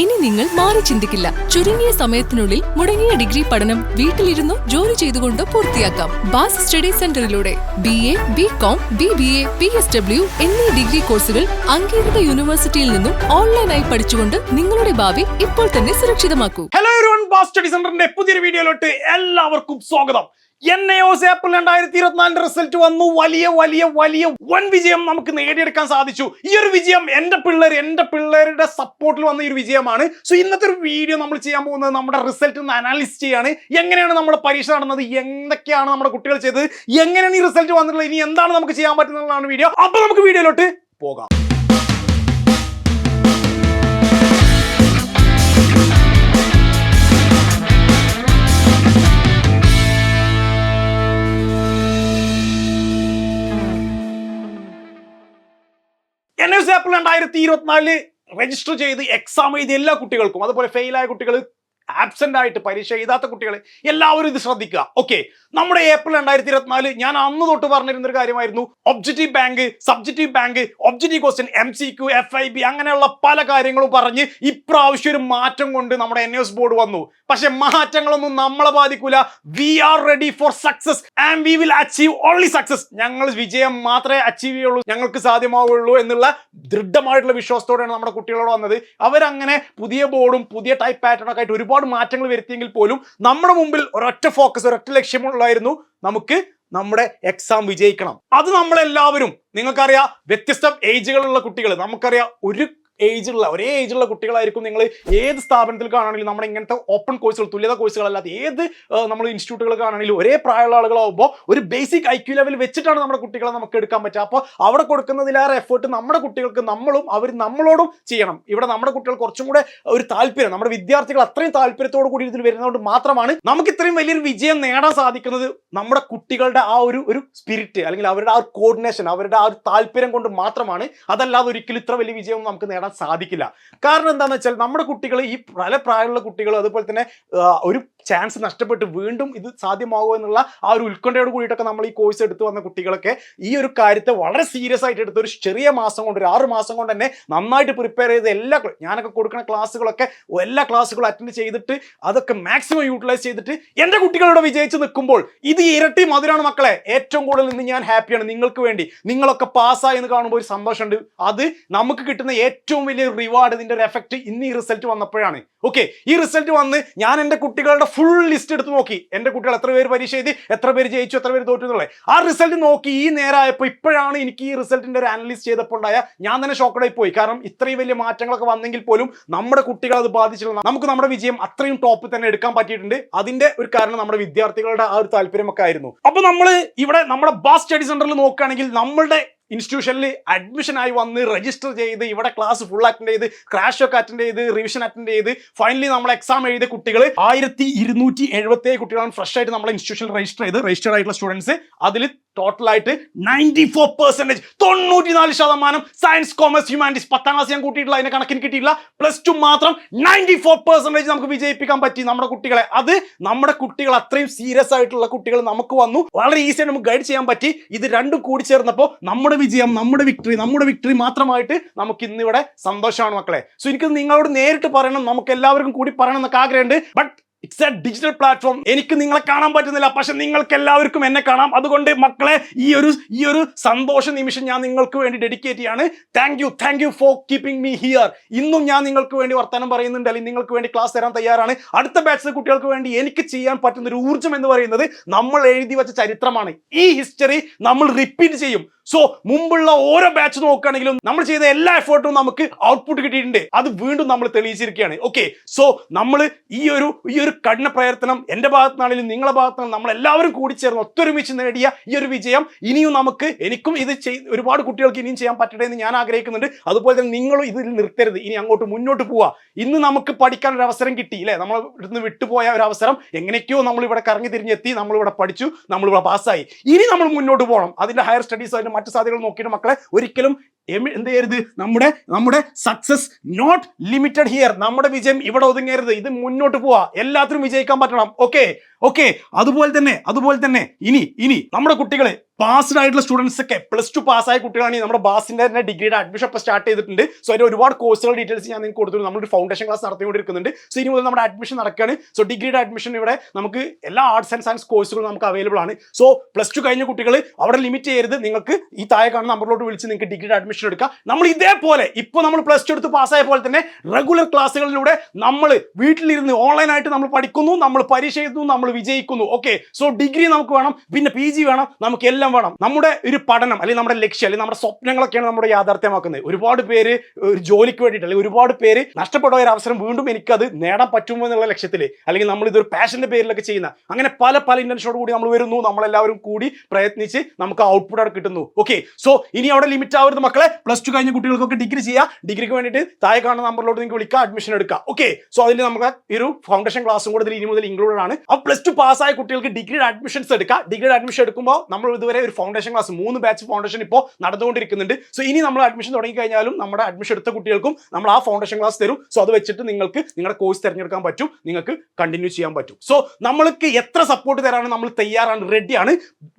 ഇനി നിങ്ങൾ മാറി ചിന്തിക്കില്ല. ചുരുങ്ങിയ സമയത്തിനുള്ളിൽ മുടങ്ങിയ ഡിഗ്രി പഠനം വീട്ടിലിരുന്നോ ജോലി ചെയ്തുകൊണ്ടോ പൂർത്തിയാക്കാം. ബാസ് study സെന്ററിലൂടെ B A B com B B A P S W എന്നീ ഡിഗ്രി കോഴ്സുകൾ അംഗീകൃത യൂണിവേഴ്സിറ്റിയിൽ നിന്നും ഓൺലൈനായി പഠിച്ചുകൊണ്ട് നിങ്ങളുടെ ഭാവി ഇപ്പോൾ തന്നെ സുരക്ഷിതമാക്കൂ. ഹലോ ബാസ് സ്റ്റഡി സെന്ററിന്റെ പുതിയൊരു വീഡിയോയിലോട്ട് എല്ലാവർക്കും സ്വാഗതം. എൻ എ ഒ ഏപ്രിൽ രണ്ടായിരത്തി ഇരുപത്തിനാലിന്റെ റിസൾട്ട് വന്നു. വലിയ വലിയ വലിയ വൻ വിജയം നമുക്ക് നേടിയെടുക്കാൻ സാധിച്ചു. ഈ ഒരു വിജയം എന്റെ പിള്ളേർ എന്റെ പിള്ളേരുടെ സപ്പോർട്ടിൽ വന്ന ഈ ഒരു വിജയമാണ്. സോ ഇന്നത്തെ ഒരു വീഡിയോ നമ്മൾ ചെയ്യാൻ പോകുന്നത് നമ്മുടെ റിസൾട്ട് ഒന്ന് അനാലിസ് ചെയ്യാണ്. എങ്ങനെയാണ് നമ്മുടെ പരീക്ഷ നടന്നത്? എന്തൊക്കെയാണ് നമ്മുടെ കുട്ടികൾ ചെയ്തത്? എങ്ങനെയാണ് ഈ റിസൾട്ട് വന്നിട്ടുള്ളത്? ഇനി എന്താണ് നമുക്ക് ചെയ്യാൻ പറ്റുന്നതാണ് വീഡിയോ അപ്പൊ നമുക്ക് വീഡിയോയിലോട്ട് പോകാം. എൻ ആപ്പിൾ രണ്ടായിരത്തി ഇരുപത്തിനാലിൽ രജിസ്റ്റർ ചെയ്ത് എക്സാം എഴുതിയ എല്ലാ കുട്ടികൾക്കും അതുപോലെ ഫെയിലായ കുട്ടികൾ ആബ്സെന്റ് ആയിട്ട് പരീക്ഷ എഴുതാത്ത കുട്ടികൾ എല്ലാവരും ഇത് ശ്രദ്ധിക്കുക. ഓക്കെ നമ്മുടെ ഏപ്രിൽ രണ്ടായിരത്തി ഇരുപത്തിനാല് ഞാൻ അന്ന് തൊട്ട് പറഞ്ഞിരുന്ന ഒരു കാര്യമായിരുന്നു. Objective bank subjective bank objective question M C Q F I B അങ്ങനെയുള്ള പല കാര്യങ്ങളും പറഞ്ഞ് ഇപ്രാവശ്യം ഒരു മാറ്റം കൊണ്ട് നമ്മുടെ എൻ എസ് ബോർഡ് വന്നു. പക്ഷെ മാറ്റങ്ങളൊന്നും നമ്മളെ ബാധിക്കൂല. We are ready for success and we will achieve only success ഞങ്ങൾ വിജയം മാത്രമേ അച്ചീവ് ചെയ്യുള്ളൂ ഞങ്ങൾക്ക് സാധ്യമാവുള്ളൂ എന്നുള്ള ദൃഢമായിട്ടുള്ള വിശ്വാസത്തോടെയാണ് നമ്മുടെ കുട്ടികളോട് വന്നത്. അവരങ്ങനെ പുതിയ ബോർഡും പുതിയ ടൈപ്പ് പാറ്റേൺ ഒക്കെ ആയിട്ട് ഒരുപാട് മാറ്റങ്ങൾ വരുത്തിയെങ്കിൽ പോലും നമ്മുടെ മുമ്പിൽ ഒരൊറ്റ ഫോക്കസ് ഒരൊറ്റ ലക്ഷ്യമുള്ളായിരുന്നു നമുക്ക് നമ്മുടെ എക്സാം വിജയിക്കണം. അത് നമ്മളെല്ലാവരും നിങ്ങൾക്കറിയാം വ്യത്യസ്ത ഏജുകളുള്ള കുട്ടികൾ നമുക്കറിയാം ഒരു ഏജുള്ള ഒരേ ഏജുള്ള കുട്ടികളായിരിക്കും നിങ്ങൾ ഏത് സ്ഥാപനത്തിൽ കാണുകയാണെങ്കിലും നമ്മുടെ ഇങ്ങനത്തെ ഓപ്പൺ കോഴ്സുകൾ തുല്യത കോഴ്സുകളല്ലാതെ ഏത് നമ്മൾ ഇൻസ്റ്റിറ്റ്യൂട്ടുകൾ കാണുകയാണെങ്കിലും ഒരേ പ്രായമുള്ള ആളുകളാകുമ്പോൾ ഒരു ബേസിക് ഐ ക്യു ലെവൽ വെച്ചിട്ടാണ് നമ്മുടെ കുട്ടികളെ നമുക്ക് എടുക്കാൻ പറ്റുക. അപ്പോൾ അവിടെ കൊടുക്കുന്നതിലേറെ എഫേർട്ട് നമ്മുടെ കുട്ടികൾക്ക് നമ്മളും അവർ നമ്മളോടും ചെയ്യണം. ഇവിടെ നമ്മുടെ കുട്ടികൾ കുറച്ചും കൂടെ ഒരു താല്പര്യം. നമ്മുടെ വിദ്യാർത്ഥികൾ അത്രയും താല്പര്യത്തോടു കൂടി ഇതിൽ വരുന്നതുകൊണ്ട് മാത്രമാണ് നമുക്ക് ഇത്രയും വലിയൊരു വിജയം നേടാൻ സാധിക്കുന്നത് നമ്മുടെ കുട്ടികളുടെ ആ ഒരു ഒരു സ്പിരിറ്റ് അല്ലെങ്കിൽ അവരുടെ ആ കോർഡിനേഷൻ അവരുടെ ആ ഒരു താല്പര്യം കൊണ്ട് മാത്രമാണ്. അതല്ലാതെ ഒരിക്കലും ഇത്ര വലിയ വിജയം നമുക്ക് നേടാൻ സാധിക്കില്ല. കാരണം എന്താണെന്ന് വെച്ചാൽ നമ്മുടെ കുട്ടികൾ ഈ പല പ്രായമുള്ള കുട്ടികൾ അതുപോലെ തന്നെ ഒരു ചാൻസ് നഷ്ടപ്പെട്ട് വീണ്ടും ഇത് സാധ്യമാകുമോ എന്നുള്ള ആ ഒരു ഉത്കണ്ഠയോട് കൂടിയിട്ടൊക്കെ നമ്മൾ ഈ കോഴ്സ് എടുത്തു വന്ന കുട്ടികളൊക്കെ ഈ ഒരു കാര്യത്തെ വളരെ സീരിയസ് ആയിട്ട് എടുത്ത് ഒരു ചെറിയ മാസം കൊണ്ട് ഒരു ആറ് മാസം കൊണ്ട് തന്നെ നന്നായിട്ട് പ്രിപ്പയർ ചെയ്ത് എല്ലാ ഞാനൊക്കെ കൊടുക്കുന്ന ക്ലാസ്സുകളൊക്കെ എല്ലാ ക്ലാസ്സുകളും അറ്റൻഡ് ചെയ്തിട്ട് അതൊക്കെ മാക്സിമം യൂട്ടിലൈസ് ചെയ്തിട്ട് എന്റെ കുട്ടികളോട് വിജയിച്ച് നിൽക്കുമ്പോൾ ഇത് ഇരട്ടി മധുരമാണ് മക്കളെ. ഏറ്റവും കൂടുതൽ ഇന്ന് ഞാൻ ഹാപ്പിയാണ് നിങ്ങൾക്ക് വേണ്ടി നിങ്ങളൊക്കെ പാസ്സായി എന്ന് കാണുമ്പോൾ ഒരു സന്തോഷമുണ്ട്. അത് നമുക്ക് കിട്ടുന്ന ഏറ്റവും വലിയ റിവാർഡ് ഇതിന്റെ ഒരു എഫക്റ്റ് ഇന്ന് ഈ റിസൾട്ട് വന്നപ്പോഴാണ്. ഓക്കെ ഈ റിസൾട്ട് വന്ന് ഞാൻ എന്റെ കുട്ടികളുടെ ഫുൾ ലിസ്റ്റ് എടുത്ത് നോക്കി. എന്റെ കുട്ടികൾ എത്ര പേര് പരീക്ഷ എഴുതി എത്ര പേര് ജയിച്ചു എത്ര പേര് തോറ്റു എന്നുള്ളത്. ആ റിസൾട്ട് നോക്കി ഈ നേരായപ്പോൾ ഇപ്പോഴാണ് എനിക്ക് ഈ റിസൾട്ടിന്റെ ഒരു അനലിസ് ചെയ്തപ്പോൾ ഉണ്ടായ ഞാൻ തന്നെ ഷോക്കഡായി പോയി. കാരണം ഇത്രയും വലിയ മാറ്റങ്ങളൊക്കെ വന്നെങ്കിൽ പോലും നമ്മുടെ കുട്ടികൾ അത് ബാധിച്ചില്ല. നമുക്ക് നമ്മുടെ വിജയം അത്രയും ടോപ്പ് തന്നെ എടുക്കാൻ പറ്റിയിട്ടുണ്ട്. അതിന്റെ ഒരു കാരണം നമ്മുടെ വിദ്യാർത്ഥികളുടെ ആ ഒരു താല്പര്യമൊക്കെ ആയിരുന്നു. അപ്പൊ നമ്മൾ ഇവിടെ നമ്മുടെ ബാസ് സ്റ്റഡി സെന്ററിൽ നോക്കുകയാണെങ്കിൽ നമ്മളുടെ ഇൻസ്റ്റിറ്റ്യൂഷനിൽ അഡ്മിഷൻ ആയി വന്ന് രജിസ്റ്റർ ചെയ്ത് ഇവിടെ ക്ലാസ് ഫുൾ അറ്റൻഡ് ചെയ്ത് ക്രാഷ് ഒക്കെ അറ്റൻഡ് ചെയ്ത് റിവിഷൻ അറ്റൻഡ് ചെയ്ത് ഫൈനലി നമ്മൾ എക്സാം എഴുതിയ കുട്ടികൾ ആയിരത്തി ഇരുന്നൂറ്റി എഴുപത്തി ഏഴ് കുട്ടികളാണ് ഫ്രഷ് ആയിട്ട് നമ്മളെ ഇൻസ്റ്റിറ്റ്യൂഷനിൽ രജിസ്റ്റർ ചെയ്ത് രജിസ്റ്റർ ആയിട്ടുള്ള സ്റ്റുഡൻസ് അതിൽ ടോട്ടൽ ആയിട്ട് നയന്റി ഫോർ പെർസെന്റേജ് തൊണ്ണൂറ്റി നാല് ശതമാനം സയൻസ് കോമേഴ്സ് ഹ്യൂമാനിറ്റീസ് പത്താം ക്ലാസ് ഞാൻ കൂട്ടിയിട്ടില്ല അതിനെ കണക്കിന് കിട്ടിയില്ല പ്ലസ് ടു മാത്രം നയന്റി ഫോർ പെർസെന്റേജ് നമുക്ക് വിജയിപ്പിക്കാൻ പറ്റി നമ്മുടെ കുട്ടികളെ. അത് നമ്മുടെ കുട്ടികൾ അത്രയും സീരിയസ് ആയിട്ടുള്ള കുട്ടികൾ നമുക്ക് വന്നു. വളരെ ഈസിയായിട്ട് നമുക്ക് ഗൈഡ് ചെയ്യാൻ പറ്റി. ഇത് രണ്ടും കൂടി ചേർന്നപ്പോൾ നമ്മുടെ വിജയം നമ്മുടെ വിക്ടറി നമ്മുടെ വിക്ടറി മാത്രമായിട്ട് നമുക്ക് ഇന്നിവിടെ സന്തോഷമാണ് മക്കളെ. സോ എനിക്ക് നിങ്ങളോട് നേരിട്ട് പറയണം നമുക്ക് എല്ലാവർക്കും കൂടി പറയണം എന്നൊക്കെ ആഗ്രഹമുണ്ട്. But it's a digital platform എനിക്ക് നിങ്ങളെ കാണാൻ പറ്റുന്നില്ല പക്ഷെ നിങ്ങൾക്ക് എല്ലാവർക്കും എന്നെ കാണാം. അതുകൊണ്ട് മക്കളെ ഈ ഒരു ഈ ഒരു സന്തോഷ നിമിഷം ഞാൻ നിങ്ങൾക്ക് വേണ്ടി ഡെഡിക്കേറ്റ് ചെയ്യാണ്. Thank you thank you for keeping me here ഇന്നും ഞാൻ നിങ്ങൾക്ക് വേണ്ടി വർത്തമാനം പറയുന്നുണ്ട് അല്ലെങ്കിൽ നിങ്ങൾക്ക് വേണ്ടി ക്ലാസ് തരാൻ തയ്യാറാണ്. അടുത്ത ബാച്ചിലെ കുട്ടികൾക്ക് വേണ്ടി എനിക്ക് ചെയ്യാൻ പറ്റുന്ന ഒരു ഊർജം എന്ന് പറയുന്നത് നമ്മൾ എഴുതി വെച്ച ചരിത്രമാണ്. ഈ ഹിസ്റ്ററി നമ്മൾ റിപ്പീറ്റ് ചെയ്യും. സോ മുമ്പുള്ള ഓരോ ബാച്ച് നോക്കുകയാണെങ്കിലും നമ്മൾ ചെയ്ത എല്ലാ എഫേർട്ടും നമുക്ക് ഔട്ട്പുട്ട് കിട്ടിയിട്ടുണ്ട്. അത് വീണ്ടും നമ്മൾ തെളിയിച്ചിരിക്കുകയാണ്. ഓക്കെ സോ നമ്മൾ ഈ ഒരു ഈ ഒരു കഠിന പ്രയത്നം എന്റെ ഭാഗത്തുനിന്നാണെങ്കിലും നിങ്ങളുടെ ഭാഗത്തുനിന്ന് നമ്മൾ എല്ലാവരും കൂടി ചേർന്ന് ഒത്തൊരുമിച്ച് നേടിയ ഈ ഒരു വിജയം ഇനിയും നമുക്ക് എനിക്കും ഇത് ചെയ് ഒരുപാട് കുട്ടികൾക്ക് ഇനിയും ചെയ്യാൻ പറ്റട്ടെ എന്ന് ഞാൻ ആഗ്രഹിക്കുന്നുണ്ട്. അതുപോലെ തന്നെ നിങ്ങളും ഇതിൽ നിർത്തരുത്. ഇനി അങ്ങോട്ട് മുന്നോട്ട് പോവാ. ഇന്ന് നമുക്ക് പഠിക്കാൻ ഒരു അവസരം കിട്ടി അല്ലേ നമ്മൾ ഇവിടുന്ന് വിട്ടുപോയ ഒരു അവസരം. എങ്ങനെയൊക്കെയോ നമ്മൾ ഇവിടെ കറങ്ങി തിരിഞ്ഞെത്തി നമ്മൾ ഇവിടെ പഠിച്ചു നമ്മൾ ഇവിടെ പാസ്സായി ഇനി നമ്മൾ മുന്നോട്ട് പോകണം. അതിന്റെ ഹയർ സ്റ്റഡീസ് അതിന്റെ മറ്റു സാധ്യതകൾ നോക്കിയിട്ട് മക്കളെ ഒരിക്കലും എന്ത് ചെയ്യരുത്? നമ്മുടെ നമ്മുടെ സക്സസ് നോട്ട് ലിമിറ്റഡ് ഹിയർ നമ്മുടെ വിജയം ഇവിടെ ഒതുങ്ങരുത്. ഇത് മുന്നോട്ട് പോവാ. എല്ലാത്തിനും വിജയിക്കാൻ പറ്റണം. ഓക്കെ ഓക്കെ അതുപോലെ തന്നെ അതുപോലെ തന്നെ ഇനി ഇനി നമ്മുടെ കുട്ടികളെ പാസ്ഡ് ആയിട്ടുള്ള സ്റ്റുഡൻസ് ഒക്കെ പ്ലസ് ടു പാസ്സായ കുട്ടികളാണെങ്കിൽ നമ്മുടെ ബാസിന്റെ തന്നെ ഡിഗ്രിയുടെ അഡ്മിഷൻ ഇപ്പോൾ സ്റ്റാർട്ട് ചെയ്തിട്ടുണ്ട്. സോ അതിന്റെ ഒരുപാട് കോഴ്സുകൾ ഡീറ്റെയിൽസ് ഞാൻ നിങ്ങൾക്ക് കൊടുത്തു നമ്മളൊരു ഫൗണ്ടേഷൻ ക്ലാസ് നടത്തിക്കൊണ്ടിരിക്കുന്നുണ്ട്. സോ ഇനി മുതൽ നമ്മുടെ അഡ്മിഷൻ നടക്കുകയാണ് സോ ഡിഗ്രിയുടെ അഡ്മിഷൻ ഇവിടെ നമുക്ക് എല്ലാ ആർട്സ് ആൻഡ് സയൻസ് കോഴ്സുകളും നമുക്ക് അവൈലബിൾ ആണ്. സോ പ്ലസ് ടു കഴിഞ്ഞ കുട്ടികൾ അവിടെ ലിമിറ്റ് ചെയ്യരുത്. നിങ്ങൾക്ക് ഈ താഴെ കാണുന്ന നമ്പറിലോട്ട് വിളിച്ച് നിങ്ങൾക്ക് ഡിഗ്രിയുടെ അഡ്മിഷൻ എടുക്കാം നമ്മൾ ഇതേപോലെ ഇപ്പോൾ നമ്മൾ പ്ലസ് ടു എടുത്ത് പാസ്സായ പോലെ തന്നെ റെഗുലർ ക്ലാസ്സുകളിലൂടെ നമ്മൾ വീട്ടിലിരുന്ന് ഓൺലൈനായിട്ട് നമ്മൾ പഠിക്കുന്നു നമ്മൾ പരീക്ഷ എഴുതുന്നു നമ്മൾ വിജയിക്കുന്നു. ഓക്കെ സോ ഡിഗ്രി നമുക്ക് വേണം പിന്നെ പി ജി വേണം നമുക്ക് എല്ലാം വേണം. നമ്മുടെ ഒരു പഠനം അല്ലെങ്കിൽ നമ്മുടെ ലക്ഷ്യം അല്ലെങ്കിൽ നമ്മുടെ സ്വപ്നങ്ങളൊക്കെയാണ് നമ്മുടെ യാഥാർത്ഥ്യമാക്കുന്നത്. ഒരുപാട് പേര് ഒരു ജോലിക്ക് വേണ്ടിയിട്ട് അല്ലെങ്കിൽ ഒരുപാട് പേര് നഷ്ടപ്പെട്ട ഒരു അവസരം വീണ്ടും എനിക്കത് നേടാൻ പറ്റുമോ എന്നുള്ള ലക്ഷ്യത്തിൽ അല്ലെങ്കിൽ നമ്മൾ ഇതൊരു പാഷന്റെ പേരിലൊക്കെ ചെയ്യുന്ന അങ്ങനെ പല പല ഇന്റൻഷനോട് കൂടി നമ്മൾ വരുന്നു നമ്മളെല്ലാവരും കൂടി പ്രയത്നിച്ച് നമുക്ക് ഔട്ട്പുട്ട് അവിടെ കിട്ടുന്നു. ഓക്കെ സോ ഇനി അവിടെ ലിമിറ്റ് ആവരുത് മക്കളെ. പ്ലസ് ടു കഴിഞ്ഞ കുട്ടികൾക്കൊക്കെ ഡിഗ്രി ചെയ്യാം. ഡിഗ്രിക്ക് വേണ്ടിയിട്ട് താഴെ കാണുന്ന നമ്പറിലോട്ട് നിങ്ങൾക്ക് വിളിക്കാം അഡ്മിഷൻ എടുക്കുക ഓക്കെ സോ അതിൽ നമുക്ക് ഒരു ഫൗണ്ടേഷൻ ക്ലാസ്സും കൂടെ ഇതിൽ ഇനി മുതൽ ഇൻക്ലൂഡഡ് ആണ്. അപ്പോൾ പ്ലസ് ടു പാസ്സായ കുട്ടികൾക്ക് ഡിഗ്രി അഡ്മിഷൻസ് എടുക്കാം. ഡിഗ്രി അഡ്മിഷൻ എടുക്കുമ്പോൾ നമ്മൾ ഇതുവരെ ഒരു ഫൗണ്ടേഷൻ ക്ലാസ് മൂന്ന് ബാച്ച് ഫൗണ്ടേഷൻ ഇപ്പോൾ നടന്നുകൊണ്ടിരിക്കുന്നുണ്ട്. സോ ഇനി നമ്മൾ അഡ്മിഷൻ തുടങ്ങി കഴിഞ്ഞാലും നമ്മുടെ അഡ്മിഷൻ എടുത്ത കുട്ടികൾക്കും നമ്മൾ ആ ഫൗണ്ടേഷൻ ക്ലാസ് തരും. സോ അത് വെച്ചിട്ട് നിങ്ങൾക്ക് നിങ്ങളുടെ കോഴ്സ് തിരഞ്ഞെടുക്കാൻ പറ്റും. നിങ്ങൾക്ക് കണ്ടിന്യൂ ചെയ്യാൻ പറ്റും. സോ നമ്മൾക്ക് എത്ര സപ്പോർട്ട് തരാനും നമ്മൾ തയ്യാറാണ് റെഡിയാണ്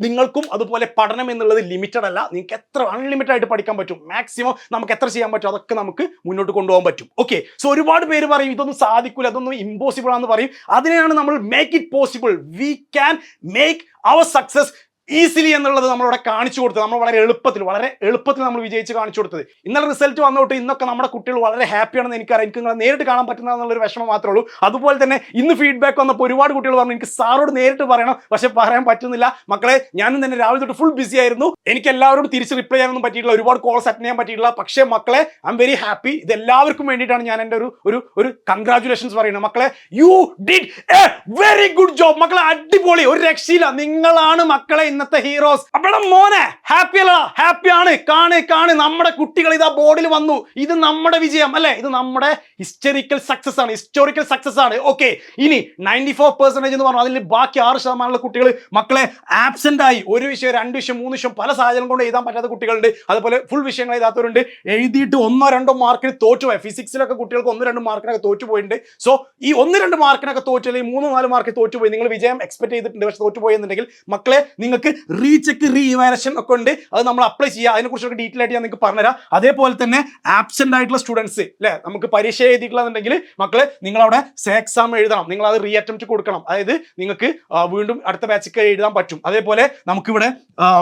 നിങ്ങൾക്കും അതുപോലെ പഠനം എന്നുള്ളത് ലിമിറ്റഡ് അല്ല. നിങ്ങൾക്ക് എത്ര അൺലിമിറ്റഡ് ആയിട്ട് പഠിക്കാൻ പറ്റും. മാക്സിമം നമുക്ക് എത്ര ചെയ്യാൻ പറ്റും? അതൊക്കെ നമുക്ക് മുന്നോട്ട് കൊണ്ടുപോകാൻ പറ്റും. ഓക്കെ സോ ഒരുപാട് പേര് പറയും ഇതൊന്നും സാധിക്കില്ല അതൊന്നും ഇമ്പോസിബിൾ ആണെന്ന് പറയും. അതിനെയാണ് നമ്മൾ make it possible we can make our success easily എന്നുള്ളത് നമ്മളിവിടെ കാണിച്ചു കൊടുത്തത്. നമ്മൾ വളരെ എളുപ്പത്തിൽ വളരെ എളുപ്പത്തിൽ നമ്മൾ വിജയിച്ച് കാണിച്ചു കൊടുത്തത്. ഇന്നലെ റിസൾട്ട് വന്നോട്ട് ഇന്നൊക്കെ നമ്മുടെ കുട്ടികൾ വളരെ ഹാപ്പിയാണെന്ന് എനിക്കറിയാം. എനിക്ക് നിങ്ങളെ നേരിട്ട് കാണാൻ പറ്റുന്ന എന്നുള്ളൊരു വിഷമം മാത്രമേ ഉള്ളൂ. അതുപോലെ തന്നെ ഇന്ന് ഫീഡ്ബാക്ക് വന്നപ്പോൾ ഒരുപാട് കുട്ടികൾ പറഞ്ഞു എനിക്ക് സാറോട് നേരിട്ട് പറയണം പക്ഷെ പറയാൻ പറ്റുന്നില്ല. മക്കളെ ഞാനും തന്നെ രാവിലെ തൊട്ട് ഫുൾ ബിസി ആയിരുന്നു. എനിക്ക് എല്ലാവരോടും തിരിച്ച് റിപ്ലൈ ചെയ്യാനൊന്നും പറ്റിയിട്ടില്ല. ഒരുപാട് കോൾസ് അറ്റൻഡ് ചെയ്യാൻ പറ്റിയിട്ടില്ല. പക്ഷേ മക്കളെ ഐ എം വെരി ഹാപ്പി ഇത് എല്ലാവർക്കും വേണ്ടിയിട്ടാണ് ഞാൻ എന്റെ ഒരു ഒരു ഒരു കൺഗ്രാചുലേഷൻസ് പറയുന്നത്. മക്കളെ you did a very good job മക്കളെ അടിപൊളി. ഒരു രക്ഷയില്ല. നിങ്ങളാണ് മക്കളെ ഇന്നത്തെ ഹീറോസ് അവിടെ മോനെ ഹാപ്പി അല്ല ഹാപ്പി ആണ്. കാണ് കാണ്. നമ്മുടെ കുട്ടികൾ ഇതാ ബോർഡിൽ വന്നു. ഇത് നമ്മുടെ വിജയം അല്ലെ? ഇത് നമ്മുടെ ഹിസ്റ്റോറിക്കൽ സക്സസ് ആണ്. ഹിസ്റ്റോറിക്കൽ സക്സസ് ആണ്. ഓക്കെ ഇനി നയന്റി ഫോർ പെർസെന്റേജ് എന്ന് പറഞ്ഞു അതിൽ ബാക്കി ആറ് ശതമാനമുള്ള കുട്ടികൾ മക്കളെ ആബ്സെന്റ് ആയി. ഒരു വിഷയം രണ്ട് വിഷയം മൂന്ന് വിഷയം പല സാഹചര്യം കൊണ്ട് എഴുതാൻ പറ്റാത്ത കുട്ടികളുണ്ട്. അതുപോലെ ഫുൾ വിഷയങ്ങൾ എഴുതാത്തവരുണ്ട്. എഴുതിയിട്ട് ഒന്നോ രണ്ടോ മാർക്കിന് തോറ്റുപോയി ഫിസിക്സിലൊക്കെ കുട്ടികൾക്ക് ഒന്ന് രണ്ട് മാർക്കിനൊക്കെ തോറ്റുപോയിട്ടുണ്ട് സോ ഈ ഒന്ന് രണ്ട് മാർക്കിനൊക്കെ തോറ്റു അല്ലെങ്കിൽ മൂന്ന് നാല് മാർക്ക് തോറ്റുപോയി നിങ്ങൾ വിജയം എക്സ്പെക്ട് ചെയ്തിട്ടുണ്ട്. പക്ഷെ തോറ്റുപോയി എന്നുണ്ടെങ്കിൽ മക്കളെ നിങ്ങൾക്ക് റീചെക്ക് റീ ഇവാലേഷൻ ഒക്കെ ഉണ്ട്. അത് നമ്മൾ അപ്ലൈ ചെയ്യുക അതിനെക്കുറിച്ചൊക്കെ ഡീറ്റെയിൽ ആയിട്ട് ഞാൻ നിങ്ങൾക്ക് പറഞ്ഞുതരാം. അതേപോലെ തന്നെ ആബ്സെന്റ് ആയിട്ടുള്ള സ്റ്റുഡൻസ് അല്ലേ നമുക്ക് പരീക്ഷ എഴുതിയിട്ടുള്ളതെന്നുണ്ടെങ്കിൽ മക്കളെ നിങ്ങൾ അവിടെ സേ എക്സാം എഴുതണം. നിങ്ങൾ അത് റീ അറ്റംപ്റ്റ് കൊടുക്കണം. അതായത് നിങ്ങൾക്ക് വീണ്ടും അടുത്ത ബാച്ചൊക്കെ എഴുതാൻ പറ്റും. അതേപോലെ നമുക്കിവിടെ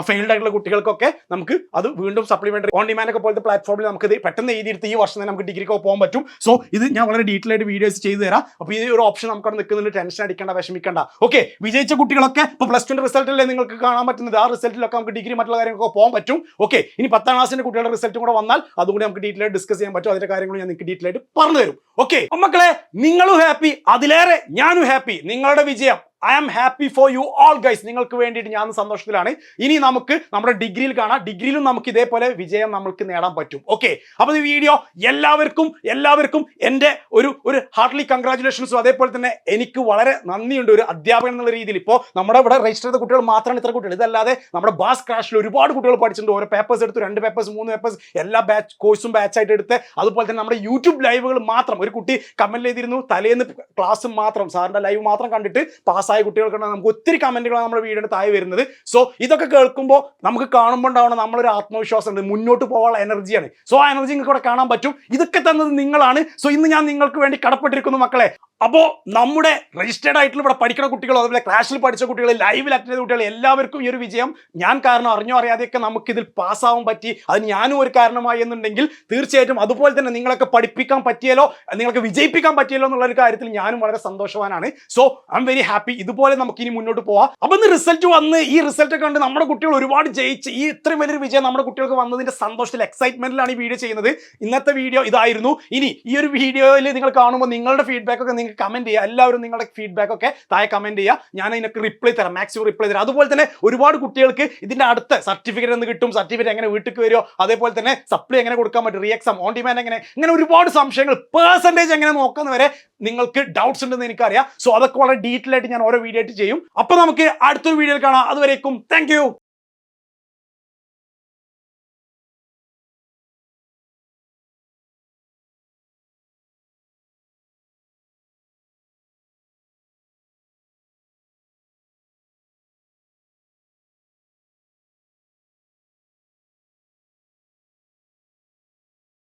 ഫെയിൽഡ് ആയിട്ടുള്ള കുട്ടികൾക്കൊക്കെ നമുക്ക് അത് വീണ്ടും സപ്ലിമെന്ററി ഓൺ ഡിമാൻഡ് ഒക്കെ പോലത്തെ പ്ലാറ്റ്ഫോമിൽ നമുക്ക് ഇത് പെട്ടെന്ന് എഴുതിയെടുത്ത് ഈ വർഷം തന്നെ നമുക്ക് ഡിഗ്രിക്ക് പോകാൻ പറ്റും. സോ ഇത് ഞാൻ വളരെ ഡീറ്റെയിൽ ആയിട്ട് വീഡിയോസ് ചെയ്തു തരാം അപ്പോൾ ഈ ഒരു ഓപ്ഷൻ നമുക്ക് അവിടെ നിൽക്കുന്നുണ്ട് ടെൻഷൻ അടിക്കേണ്ട വിഷമിക്കേണ്ട. ഓക്കെ വിജയിച്ച കുട്ടികളൊക്കെ ഇപ്പോൾ പ്ലസ് ടുവിന്റെ റിസൾട്ടല്ലേ നിങ്ങൾക്ക് കാണാൻ പറ്റുന്നത്. ആ റിസൾട്ടിലൊക്കെ നമുക്ക് ഡിഗ്രി മറ്റുള്ള കാര്യങ്ങളൊക്കെ പോകാൻ പറ്റും. ഓക്കെ ഇനി പത്താം ക്ലാസ്സിന്റെ കുട്ടികളുടെ റിസൾട്ട് കൂടെ വന്നാൽ അതുകൂടി നമുക്ക് ഡീറ്റെയിൽ ആയിട്ട് ഡിസ്കസ് ചെയ്യാൻ പറ്റും. അതിന്റെ കാര്യങ്ങൾ ഞാൻ നിങ്ങൾക്ക് ഡീറ്റെയിൽ ആയിട്ട് പറഞ്ഞു തരും ഓക്കെ മക്കളെ നിങ്ങളും ഹാപ്പി അതിലേറെ ഞാനും ഹാപ്പി നിങ്ങളുടെ വിജയം. I am happy for you all guys നിങ്ങൾക്ക് വേണ്ടിയിട്ട് ഞാൻ സന്തോഷത്തിലാണ്. ഇനി നമുക്ക് നമ്മുടെ ഡിഗ്രിയിൽ കാണാം. ഡിഗ്രിയിലും നമുക്ക് ഇതേപോലെ വിജയം നമുക്ക് നേടാൻ പറ്റും. ഓക്കെ അപ്പോൾ ഈ വീഡിയോ എല്ലാവർക്കും എല്ലാവർക്കും എന്റെ ഒരു ഒരു ഹാർട്ട്ലി കൺഗ്രാചുലേഷൻസും അതേപോലെ തന്നെ എനിക്ക് വളരെ നന്ദിയുണ്ട് ഒരു അധ്യാപകൻ എന്നുള്ള രീതിയിൽ. ഇപ്പോൾ നമ്മുടെ ഇവിടെ രജിസ്റ്റർ ചെയ്ത കുട്ടികൾ മാത്രമാണ് ഇത്ര കുട്ടികൾ. ഇതല്ലാതെ നമ്മുടെ ബാസ് ക്രാഷിൽ ഒരുപാട് കുട്ടികൾ പഠിച്ചിട്ടുണ്ട്. ഓരോ പേപ്പേഴ്സ് എടുത്ത് രണ്ട് പേപ്പേഴ്സ് മൂന്ന് പേപ്പേഴ്സ് എല്ലാ ബാച്ച് കോഴ്സും ബാച്ചായിട്ട് എടുത്ത്. അതുപോലെ തന്നെ നമ്മുടെ യൂട്യൂബ് ലൈവുകൾ മാത്രം. ഒരു കുട്ടി കമന്റ് ചെയ്തിരുന്നു തലേന്ന് ക്ലാസ് മാത്രം സാറിന്റെ ലൈവ് മാത്രം കണ്ടിട്ട് പാസ്സായ കുട്ടികൾക്കുണ്ട് നമുക്ക് ഒത്തിരി കമന്റുകളാണ് നമ്മുടെ വീടിന്റെ താഴെ വരുന്നത്. സോ ഇതൊക്കെ കേൾക്കുമ്പോൾ നമുക്ക് കാണുമ്പോൾ ഉണ്ടാവണം നമ്മളൊരു ആത്മവിശ്വാസം ഉണ്ട് മുന്നോട്ട് പോകാനുള്ള എനർജിയാണ് സോ ആ എനർജി നിങ്ങൾക്ക് കാണാൻ പറ്റും. ഇതൊക്കെ തന്നത് നിങ്ങളാണ്. സോ ഇന്ന് ഞാൻ നിങ്ങൾക്ക് വേണ്ടി കടപ്പെട്ടിരിക്കുന്നു മക്കളെ. അപ്പോൾ നമ്മുടെ രജിസ്റ്റേർഡ് ആയിട്ടുള്ള ഇവിടെ പഠിക്കുന്ന കുട്ടികളോ അതുപോലെ ക്ലാസ്സിൽ പഠിച്ച കുട്ടികൾ ലൈവിൽ അറ്റൻഡ് ചെയ്ത കുട്ടികൾ എല്ലാവർക്കും ഈ ഒരു വിജയം. ഞാൻ കാരണം അറിഞ്ഞോ അറിയാതെയൊക്കെ നമുക്ക് ഇതിൽ പാസ്സാവാൻ പറ്റി. അത് ഞാനും ഒരു കാരണമായി എന്നുണ്ടെങ്കിൽ തീർച്ചയായിട്ടും അതുപോലെ തന്നെ നിങ്ങളൊക്കെ പഠിപ്പിക്കാൻ പറ്റിയല്ലോ നിങ്ങൾക്ക് വിജയിപ്പിക്കാൻ പറ്റിയല്ലോ എന്നുള്ള ഒരു കാര്യത്തിൽ ഞാനും വളരെ സന്തോഷവാനാണ്. So I am very happy ഇതുപോലെ നമുക്ക് ഇനി മുന്നോട്ട് പോവാം. അപ്പം ഇന്ന് റിസൾട്ട് വന്ന് ഈ റിസൾട്ട് കണ്ട് നമ്മുടെ കുട്ടികൾ ഒരുപാട് ജയിച്ച് ഈ ഇത്രയും വലിയൊരു വിജയം നമ്മുടെ കുട്ടികൾക്ക് വന്നതിന്റെ സന്തോഷത്തിൽ എക്സൈറ്റ്മെന്റിലാണ് ഈ വീഡിയോ ചെയ്യുന്നത്. ഇന്നത്തെ വീഡിയോ ഇതായിരുന്നു. ഇനി ഈ ഒരു വീഡിയോയിൽ നിങ്ങൾ കാണുമ്പോൾ നിങ്ങളുടെ ഫീഡ്ബാക്ക് ഒക്കെ നിങ്ങൾക്ക് കമന്റ് ചെയ്യുക എല്ലാവരും നിങ്ങളുടെ ഫീഡ്ബാക്ക് ഒക്കെ താഴെ കമന്റ് ചെയ്യുക ഞാൻ അതിനൊക്കെ റിപ്ലൈ തരാം. മാക്സിമം റിപ്ലൈ തരാം. അതുപോലെ തന്നെ ഒരുപാട് കുട്ടികൾക്ക് ഇതിന്റെ അടുത്ത സർട്ടിഫിക്കറ്റ് എന്ന് കിട്ടും. സർട്ടിഫിക്കറ്റ് എങ്ങനെ വീട്ടിൽ വരുമോ അതേപോലെ തന്നെ സപ്ലൈ എങ്ങനെ കൊടുക്കാൻ പറ്റും റിയക്സാം ഓൺ ഡിമാൻഡ് എങ്ങനെ ഇങ്ങനെ ഒരുപാട് സംശയങ്ങൾ പേഴ്സന്റേജ് എങ്ങനെ നോക്കുന്ന വരെ നിങ്ങൾക്ക് ഡൗട്ട്സ് ഉണ്ടെന്ന് എനിക്കറിയാം. സോ അതൊക്കെ വളരെ ഡീറ്റെയിൽ ആയിട്ട് ഞാൻ ഓരോ വീഡിയോ ആയിട്ട് ചെയ്യും. അപ്പൊ നമുക്ക് അടുത്തൊരു വീഡിയോയിൽ കാണാം. അതുവരേക്കും താങ്ക്